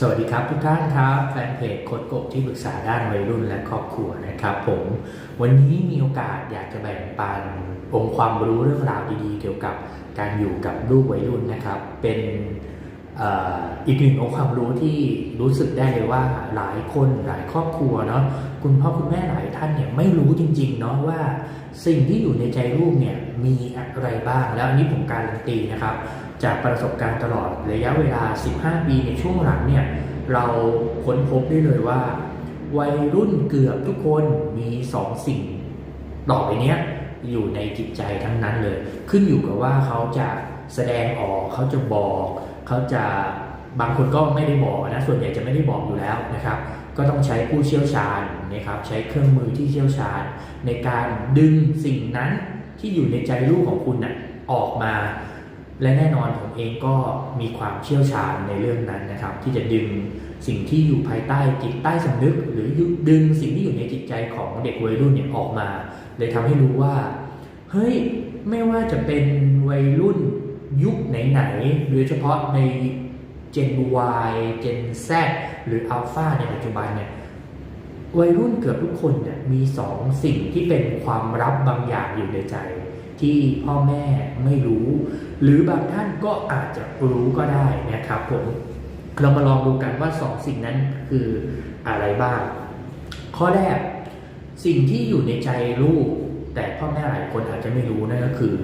สวัสดีครับทุกท่านครับแฟนเพจโคดกบที่ปรึกษาด้านวัยรุ่นและครอบครัวนะครับผม วันนี้มีโอกาสอยากจะแบ่งปันองค์ความรู้เรื่องราวดีๆ เกี่ยวกับการอยู่กับลูกวัยรุ่นนะครับ เป็นอีกหนึ่งองค์ความรู้ที่รู้สึกได้เลยว่าหลายคนหลายครอบครัวเนาะคุณพ่อคุณแม่หลายท่านเนี่ยไม่รู้จริงๆเนาะว่า สิ่งที่อยู่ในใจลูกเนี่ยมีอะไรบ้าง แล้วอันนี้ผมการันตีนะครับ จากประสบการณ์ตลอดระยะเวลา 15 ปีในช่วงหลังเนี่ยเราค้นพบได้เลยว่า วัยรุ่นเกือบทุกคนมีสองสิ่งต่อไปเนี้ยอยู่ในจิตใจทั้งนั้นเลย ขึ้นอยู่กับว่าเขาจะแสดงออกเขาจะบอก เขาจะบางคนก็ไม่ได้บอกนะส่วนใหญ่จะไม่ได้บอกอยู่แล้วนะครับ ก็ต้องใช้ผู้เชี่ยวชาญนะครับใช้เครื่องมือที่เชี่ยวชาญ ในการดึงสิ่งนั้นที่อยู่ในใจลูกของคุณน่ะออกมา และแน่นอนผมเองก็มีความเชี่ยวชาญในเรื่องนั้นนะครับ ที่จะดึงสิ่งที่อยู่ภายใต้จิตใต้สำนึก หรือดึงสิ่งที่อยู่ในจิตใจของเด็กวัยรุ่นเนี่ยออกมา เลยทำให้รู้ว่าเฮ้ยไม่ว่าจะเป็นวัยรุ่นยุคไหนๆโดยเฉพาะใน Gen Y Gen Z หรือ Alpha ในปัจจุบันเนี่ยวัยรุ่นเกือบทุกคนเนี่ยมีสองสิ่งที่เป็นความลับบางอย่างอยู่ในใจ ที่พ่อแม่ไม่รู้ หรือบางท่านก็อาจจะรู้ก็ได้นะครับผมเรามาลองดูกันว่าสองสิ่งนั้นคืออะไรบ้าง ข้อแรกสิ่งที่อยู่ในใจลูก แต่พ่อแม่หลายคนอาจจะไม่รู้นั่นก็คือ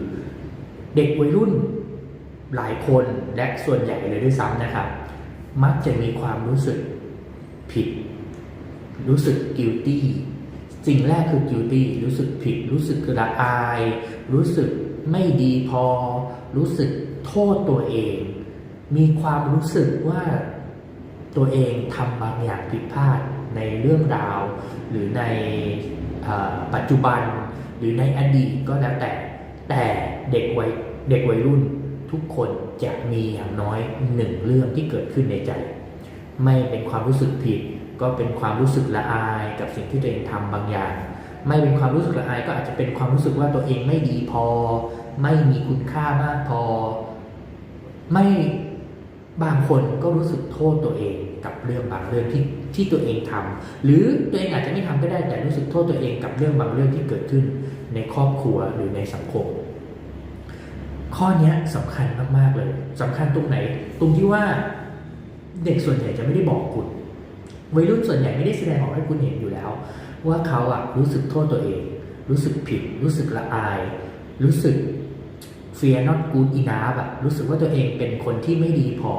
เด็กวัยรุ่น หลายคนและส่วนใหญ่เลยด้วยซ้ำนะครับ มักจะมีความรู้สึกผิด รู้สึก guilty สิ่งแรกคือ guilty รู้สึกผิด รู้สึกละอาย รู้สึกไม่ดีพอ รู้สึกโทษตัวเอง มีความรู้สึกว่าตัวเองทำบางอย่างผิดพลาดในเรื่องราว หรือในอปัจจุบัน หรือในอดีตก็แล้วแต่ แต่เด็กวัยเด็กวัยรุ่น ทุกคนจะมีอย่างน้อยหนึ่งเรื่องที่เกิดขึ้นในใจ ไม่เป็นความรู้สึกผิด ก็เป็นความรู้สึกละอายกับสิ่งที่ตัวเองทำบางอย่าง ไม่เป็นความรู้สึกละอายก็อาจจะเป็นความรู้สึกว่าตัวเองไม่ดีพอ ไม่มีคุณค่ามากพอ ไม่บางคนก็รู้สึกโทษตัวเองกับเรื่องบางเรื่องที่ที่ตัวเองทำหรือตัวเองอาจจะไม่ทำก็ได้แต่รู้สึกโทษตัวเองกับเรื่องบางเรื่องที่เกิดขึ้นในครอบครัวหรือในสังคม ข้อนี้สำคัญมาก ๆ เลยสำคัญตรงไหน ตรงที่ว่าเด็กส่วนใหญ่จะไม่ได้บอกคุณวัยรุ่นส่วนใหญ่ไม่ได้แสดงออกให้คุณเห็นอยู่แล้ว ว่าเขาอะรู้สึกโทษตัวเอง รู้สึกผิด รู้สึกละอาย รู้สึก fear not good enough แบบรู้สึกว่าตัวเองเป็นคนที่ไม่ดีพอ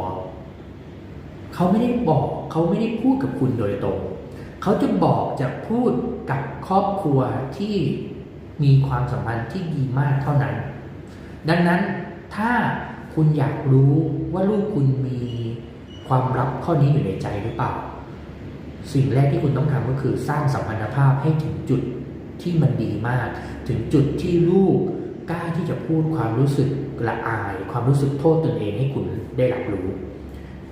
เขาไม่ได้บอกเขาไม่ได้พูดกับคุณโดยตรง เขาจะบอกจะพูดกับครอบครัวที่มีความสัมพันธ์ที่ดีมากเท่านั้น ดังนั้นถ้าคุณอยากรู้ว่าลูกคุณมีความลับข้อนี้อยู่ในใจหรือเปล่า สิ่งแรกที่คุณต้องทำก็คือสร้างสัมพันธภาพให้ถึงจุดที่มันดีมาก ถึงจุดที่ลูกกล้าที่จะพูดความรู้สึกละอาย ความรู้สึกโทษตนเองให้คุณได้รับรู้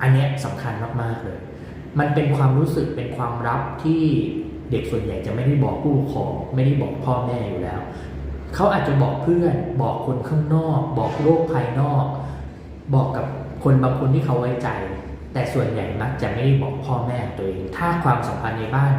อันนี้สำคัญมากๆเลย มันเป็นความรู้สึกเป็นความลับที่เด็กส่วนใหญ่จะไม่ได้บอกผู้ปกครองไม่ได้บอกพ่อแม่อยู่แล้ว เขาอาจจะบอกเพื่อน บอกคนข้างนอก บอกโลกภายนอก บอกกับคนบางคนที่เขาไว้ใจ แต่ส่วนใหญ่มักจะไม่ได้บอกพ่อแม่ตัวเอง ถ้าความสัมพันธ์ในบ้าน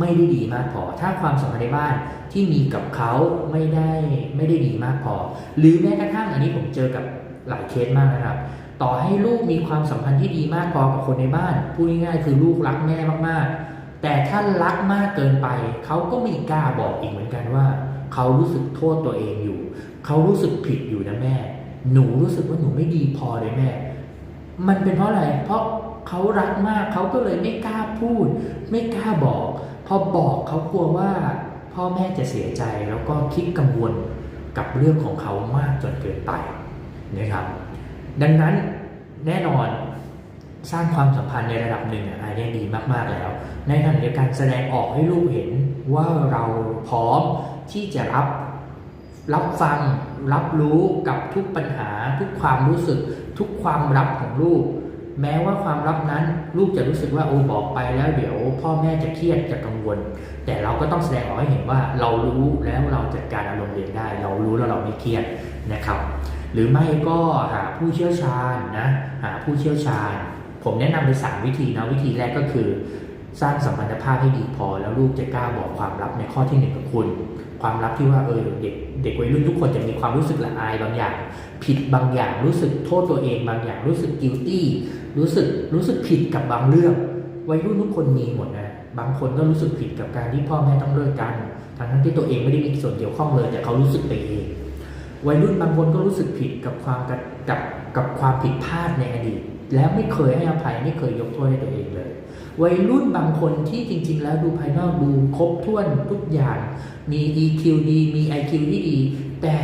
ไม่ได้ดีมากพอ ถ้าความสัมพันธ์ในบ้านที่มีกับเขาไม่ได้ไม่ได้ดีมากพอ หรือแม้กระทั่งอันนี้ผมเจอกับหลายเคสมากนะครับ ต่อให้ลูกมีความสัมพันธ์ที่ดีมากพอกับคนในบ้านพูดง่ายๆคือลูกรักแม่มากๆ แต่ถ้ารักมากเกินไปเขาก็ไม่กล้าบอกอีกเหมือนกันว่า เขารู้สึกโทษตัวเองอยู่ เขารู้สึกผิดอยู่นะแม่ หนูรู้สึกว่าหนูไม่ดีพอเลยแม่ มันเป็นเพราะอะไร เพราะเขารักมากเขาก็เลยไม่กล้าพูด ไม่กล้าบอก พอบอกเขากลัวว่าพ่อแม่จะเสียใจแล้วก็คิดกังวลกับเรื่องของเขามากจนเกินไปนะครับ ดังนั้นแน่นอนสร้างความสัมพันธ์ในระดับหนึ่งอันนี้ดีมาก ๆ แล้ว ในขณะเดียวกันแสดงออกให้ลูกเห็นว่าเราพร้อม ที่จะรับรับฟังรับรู้กับทุกปัญหา ทุกความรู้สึก ทุกความลับของลูก แม้ว่าความลับนั้นลูกจะรู้สึกว่าโอ้บอกไปแล้วเดี๋ยว พ่อแม่จะเครียดจะกังวล แต่เราก็ต้องแสดงออกให้เห็นว่าเรารู้แล้วเราจัดการอารมณ์เองได้ เรารู้แล้วเราไม่เครียดนะครับ หรือไม่ก็หาผู้เชี่ยวชาญนะหาผู้เชี่ยวชาญผผมแนะนำไปสามวิธีนะวิธีแรกก็คือ สร้างสัมพันธภาพให้ดีพอ แล้วลูกจะกล้าบอกความลับในข้อที่หนึ่งกับคุณ ความลับที่ว่าเออเด็กเด็กวัยรุ่นทุกคนจะมีความรู้สึกละอายบางอย่าง ผิดบางอย่างรู้สึกโทษตัวเองบางอย่างรู้สึก guilty รู้สึกรู้สึกผิดกับบางเรื่อง วัยรุ่นทุกคนมีหมดนะบางคนก็รู้สึกผิดกับการที่พ่อแม่ต้องเลิกกันทั้งทั้งที่ตัวเองไม่ได้มีส่วนเกี่ยวข้องเลย แต่เขารู้สึกไปเองวัยรุ่นบางคนก็รู้สึกผิดกับความกับกับกับความผิดพลาดในอดีต แล้วไม่เคยให้อภัยไม่เคยยกโทษให้ตัวเองเลย วัยรุ่นบางคนที่จริง ๆ แล้วดูภายนอกดูครบถ้วนทุกอย่าง มี EQ ดีมี IQ ที่ดี แต่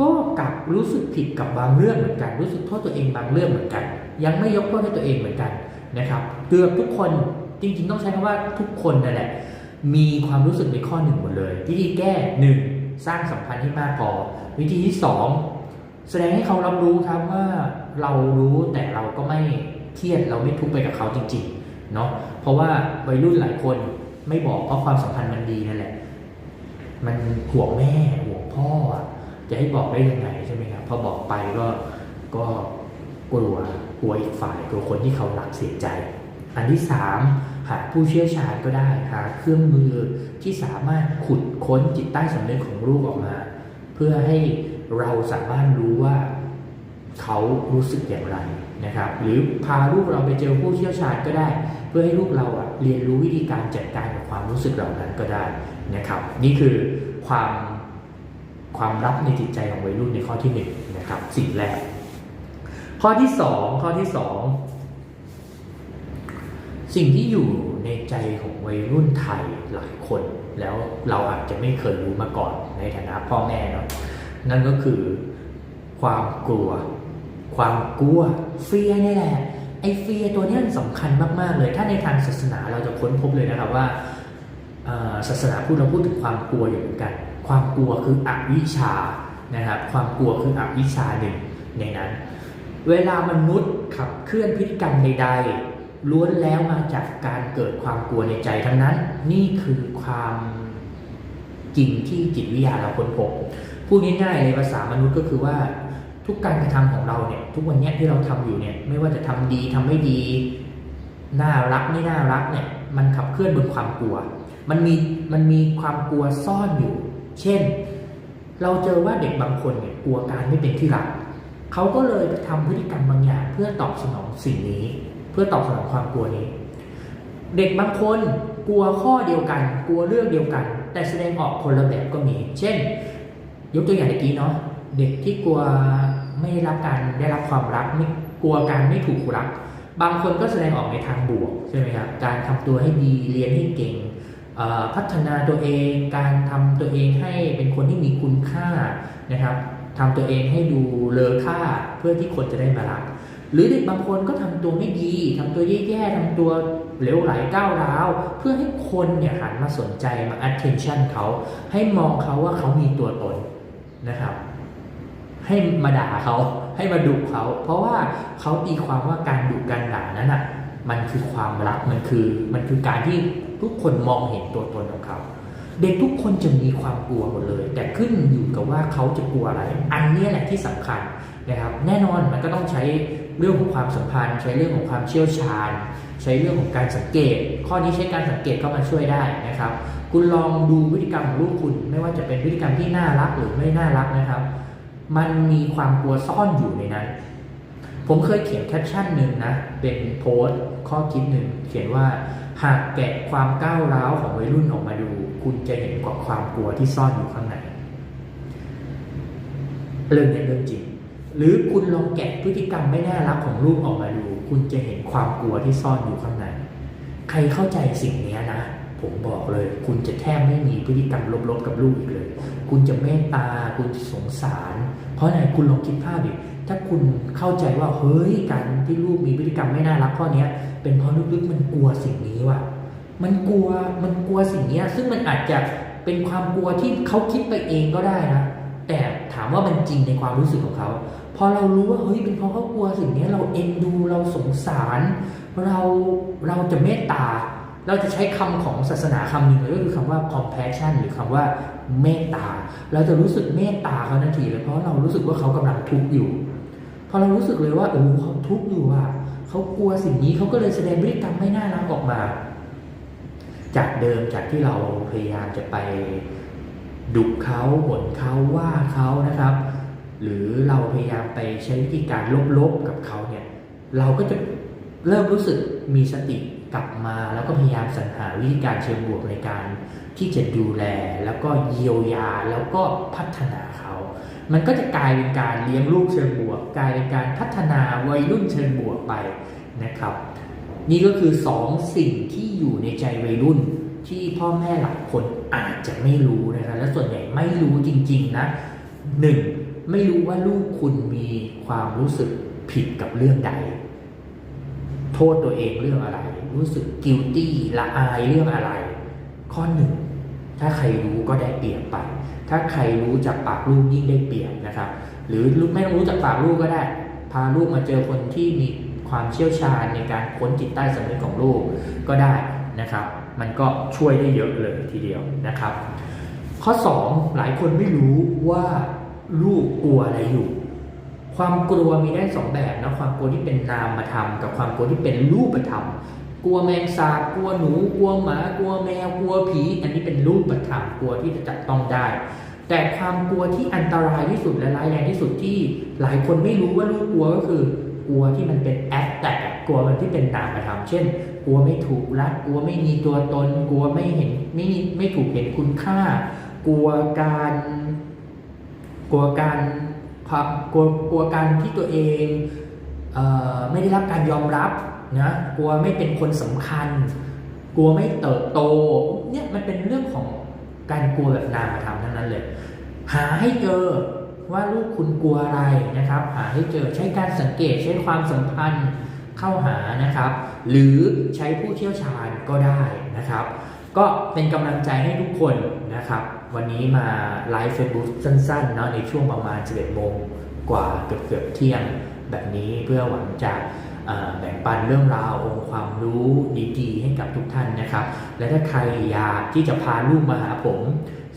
ก็กลับรู้สึกผิดกับบางเรื่องเหมือนกัน รู้สึกโทษตัวเองบางเรื่องเหมือนกัน ยังไม่ยกโทษให้ตัวเองเหมือนกันนะครับเกือบทุกคนจริง ๆ ต้องใช้คำว่าทุกคนนั่นแหละมีความรู้สึกในข้อหนึ่งหมดเลยวิธีแก้หนึ่งสร้างสัมพันธ์ให้มากพอวิธีที่สองแสดงให้เขารับรู้ครับว่าเรารู้แต่เราก็ไม่เครียดเราไม่ทุกข์ไปกับเขาจริงๆเนาะ เพราะว่าวัยรุ่นหลายคนไม่บอกเพราะความสัมพันธ์มันดีนั่นแหละ มันห่วงแม่ห่วงพ่ออะจะให้บอกได้ยังไงใช่ไหมครับพอบอกไปก็ก็กลัวกลัวอีกฝ่ายกลัวคนที่เขารักเสียใจ อันที่สามหาผู้เชี่ยวชาญก็ได้หาเครื่องมือที่สามารถขุดค้นจิตใต้สำนึกของลูกออกมา เพื่อให้เราสามารถรู้ว่าเขารู้สึกอย่างไรนะครับ หรือพาลูกเราไปเจอผู้เชี่ยวชาญก็ได้ เพื่อให้ลูกเราอะเรียนรู้วิธีการจัดการกับความรู้สึกเหล่านั้นก็ได้นะครับ นี่คือความความรับในจิตใจของวัยรุ่นในข้อที่หนึ่งนะครับสิ่งแรก ข้อที่สองข้อที่สองสิ่งที่อยู่ในใจของวัยรุ่นไทยหลายคน แล้วเราอาจจะไม่เคยรู้มาก่อนในฐานะพ่อแม่เนาะนั่นก็คือความกลัว ความกลัวเฟียนี่แหละ ไอ้เฟียตัวนี้ยสำคัญมากๆเลย ถ้าในทางศาสนาเราจะค้นพบเลยนะครับว่าศาสนาพูดเราพูดถึงความกลัวอยู่เหมือนกัน ความกลัวคืออวิชชานะครับ ความกลัวคืออวิชชาหนึ่งในนั้น เวลามนุษย์ขับเคลื่อนพฤติกรรมใดๆล้วนแล้วมาจากการเกิดความกลัวในใจทั้งนั้น นี่คือความจริงที่จิตวิทยาเราค้นพบพูดง่ายๆในภาษามนุษย์ก็คือว่า ทุกการกระทำของเราเนี่ยทุกวันนี้ที่เราทำอยู่เนี่ยไม่ว่าจะทำดีทำไม่ดี น่ารักไม่น่ารักเนี่ยมันขับเคลื่อนบนความกลัว มันมีมันมีความกลัวซ่อนอยู่ เช่น เราเจอว่าเด็กบางคนเนี่ยกลัวการไม่เป็นที่รักเขาก็เลยไปทำพฤติกรรมบางอย่างเพื่อตอบสนองสิ่งนี้ เพื่อตอบสนองความกลัวนี้ เด็กบางคนกลัวข้อเดียวกัน กลัวเรื่องเดียวกัน แต่แสดงออกคนละแบบก็มี เช่น ยกตัวอย่างเมื่อกี้เนาะเด็กที่กลัว ไม่ได้รับการได้รับความรักไม่กลัวการไม่ถูกรัก บางคนก็แสดงออกในทางบวกใช่ไหมครับการทำตัวให้ดีเรียนให้เก่งพัฒนาตัวเองการทำตัวเองให้เป็นคนที่มีคุณค่านะครับทำตัวเองให้ดูเลอค่าเพื่อที่คนจะได้มารัก หรือเด็กบางคนก็ทำตัวไม่ดีทำตัวแย่ๆทำตัวเหลวไหลก้าวร้าว เพื่อให้คนเนี่ยหันมาสนใจมา attention เขาให้มองเขาว่าเขามีตัวตนนะครับ ให้มาด่าเขาให้มาดุเขา เพราะว่าเขาตีความว่าการดุการด่านั้นอะมันคือความรักมันคือ มันคือการที่ทุกคนมองเห็นตัวตนของเขา เด็กทุกคนจะมีความกลัวหมดเลย แต่ขึ้นอยู่กับว่าเขาจะกลัวอะไร อันนี้แหละที่สำคัญนะครับ แน่นอนมันก็ต้องใช้เรื่องของความสัมพันธ์ ใช้เรื่องของความเชี่ยวชาญ ใช้เรื่องของการสังเกต ข้อนี้ใช้การสังเกตเข้ามาช่วยได้นะครับ คุณลองดูพฤติกรรมของลูกคุณ ไม่ว่าจะเป็นพฤติกรรมที่น่ารักหรือไม่น่ารักนะครับ มันมีความกลัวซ่อนอยู่ในนั้น ผมเคยเขียนแคปชั่นหนึ่งนะ เป็นโพสต์ข้อคิดหนึ่งเขียนว่าหากแกะความก้าวร้าวของวัยรุ่นออกมาดู คุณจะเห็นกว่าความกลัวที่ซ่อนอยู่ข้างในเรื่องนี้เรื่องจริง หรือคุณลองแกะพฤติกรรมไม่น่ารักของลูกออกมาดู คุณจะเห็นความกลัวที่ซ่อนอยู่ข้างใน ใครเข้าใจสิ่งนี้นะ ผมบอกเลย คุณจะแทบไม่มีพฤติกรรมลบๆกับลูกอีกเลย คุณจะเมตตา คุณจะสงสาร เพราะไหนคุณลองคิดภาพดิถ้าคุณเข้าใจว่าเฮ้ยการที่ลูกมีพฤติกรรมไม่น่ารักข้อเนี้ยเป็นเพราะลึกๆมันกลัวสิ่งนี้ว่ะมันกลัวมันกลัวสิ่งนี้ซึ่งมันอาจจะเป็นความกลัวที่เขาคิดไปเองก็ได้นะแต่ถามว่ามันจริงในความรู้สึกของเขาพอเรารู้ว่าเฮ้ยเป็นเพราะเขากลัวสิ่งนี้เราเอ็นดูเราสงสาร เราเราจะเมตตา เราจะใช้คำของศาสนาคำหนึ่งเลยก็คือคำว่า compassion หรือคำว่าเมตตา เราจะรู้สึกเมตตาเขาทันทีเลยเพราะเรารู้สึกว่าเขากำลังทุกข์อยู่ พอเรารู้สึกเลยว่าโอ้เขาทุกข์อยู่อะเขากลัวสิ่งนี้เขาก็เลยแสดงพฤติกรรมไม่น่ารักออกมา จากเดิมจากที่เราพยายามจะไปดุเขาบ่นเขาว่าเขานะครับ หรือเราพยายามไปใช้วิธีการลบๆกับเขาเนี่ย เราก็จะเริ่มรู้สึกมีสติ กลับมาแล้วก็พยายามสรรหาวิธีการเชิงบวกในการที่จะดูแลแล้วก็เยียวยาแล้วก็พัฒนาเขา มันก็จะกลายเป็นการเลี้ยงลูกเชิงบวก กลายเป็นการพัฒนาวัยรุ่นเชิงบวกไปนะครับ นี่ก็คือสองสิ่งที่อยู่ในใจวัยรุ่นที่พ่อแม่หลายคนอาจจะไม่รู้นะครับและส่วนใหญ่ไม่รู้จริง ๆนะหนึ่งไม่รู้ว่าลูกคุณมีความรู้สึกผิดกับเรื่องใด โทษตัวเองเรื่องอะไร รู้สึก guilty ละอายเรื่องอะไร ข้อหนึ่งถ้าใครรู้ก็ได้เปรียบไป ถ้าใครรู้จากปากลูกยิ่งได้เปรียบนะครับ หรือลูกไม่ต้องรู้จากปากลูกก็ได้ พาลูกมาเจอคนที่มีความเชี่ยวชาญในการค้นจิตใต้สำนึกของลูกก็ได้นะครับ มันก็ช่วยได้เยอะเลยทีเดียวนะครับ ข้อ 2 หลายคนไม่รู้ว่าลูกกลัวอะไรอยู่ ความกลัวมีได้สองแบบนะความกลัวที่เป็นนามธรรมกับความกลัวที่เป็นรูปธรรม กลัวแมงสาบกลัวหนู กลัวหมา กลัวแมว กลัวผี อันนี้เป็นรูปธรรมกลัวที่จะจับต้องได้ แต่ความกลัวที่อันตรายที่สุดและร้ายแรงที่สุดที่หลายคนไม่รู้ว่าลูกกลัวก็คือกลัวที่มันเป็นแอคแต่กลัวมันที่เป็นนามธรรมเช่น กลัวไม่ถูกรักกลัวไม่มีตัวตน กลัวไม่เห็นไม่ไม่ถูกเห็นคุณค่า กลัวการ กลัวการความกลัวกลัวการที่ตัวเองเออไม่ได้รับการยอมรับ นะกลัวไม่เป็นคนสำคัญ กลัวไม่เติบโตเนี่ยมันเป็นเรื่องของการกลัวแบบนามธรรมทั้งนั้นเลย หาให้เจอว่าลูกคุณกลัวอะไรนะครับ หาให้เจอใช้การสังเกตใช้ความสัมพันธ์เข้าหานะครับ หรือใช้ผู้เชี่ยวชาญก็ได้นะครับ ก็เป็นกำลังใจให้ทุกคนนะครับ วันนี้มาไลฟ์เฟซบุ๊กสั้นๆเนาะในช่วงประมาณ 11โมงกว่าเกือบเกือบเที่ยงแบบนี้เพื่อหวังจะ แบ่งปันเรื่องราวองค์ความรู้ดีๆ ให้กับทุกท่านนะครับ และถ้าใครอยากที่จะพาลูกมาหาผม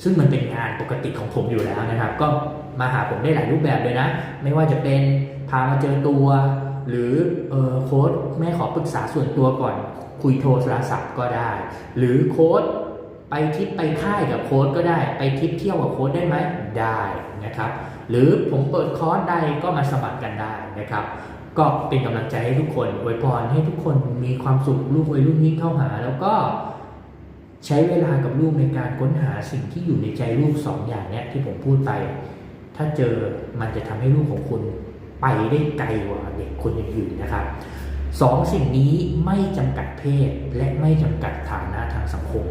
ซึ่งมันเป็นงานปกติของผมอยู่แล้วนะครับ ก็มาหาผมได้หลายรูปแบบเลยนะ ไม่ว่าจะเป็นพามาเจอตัว หรือเออโค้ดแม่ขอปรึกษาส่วนตัวก่อนคุยโทรศัพท์ก็ได้ หรือโค้ดไปทริปไปค่ายกับโค้ดก็ได้ ไปทริปเที่ยวกับโค้ดได้ไหมได้นะครับ หรือผมเปิดคอร์สใดก็มาสมัครกันได้นะครับ ก็เป็นกำลังใจให้ทุกคนอวยพรให้ทุกคนมีความสุขลูกวัยรุ่นยิ่งเข้าหา แล้วก็ใช้เวลากับลูกในการค้นหาสิ่งที่อยู่ในใจลูกสองอย่างเนี้ยที่ผมพูดไป ถ้าเจอมันจะทำให้ลูกของคุณไปได้ไกลกว่าเด็กคนอื่นๆนะครับสองสิ่งนี้ไม่จำกัดเพศและไม่จำกัดฐานะทางสังคม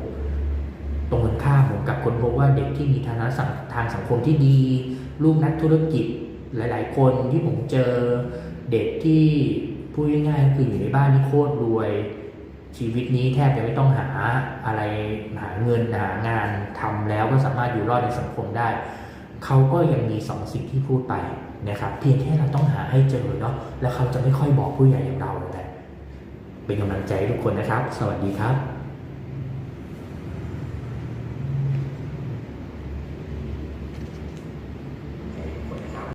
ตรงกันข้ามผมกับคนพบว่าเด็กที่มีฐานะทางสังคมที่ดี ลูกนักธุรกิจหลาย ๆ คนที่ผมเจอ เด็กที่พูดง่ายๆก็คืออยู่ในบ้านที่โคตรรวย ชีวิตนี้แทบจะไม่ต้องหาอะไรหาเงินหางานทำแล้วก็สามารถอยู่รอดในสังคมได้ เขาก็ยังมีสองสิ่งที่พูดไปนะครับเพียงแค่เราต้องหาให้เจอเนาะแล้วเขาจะไม่ค่อยบอกผู้ใหญ่อย่างเราเลยแหละเป็นกำลังใจทุกคนนะครับ สวัสดีครับ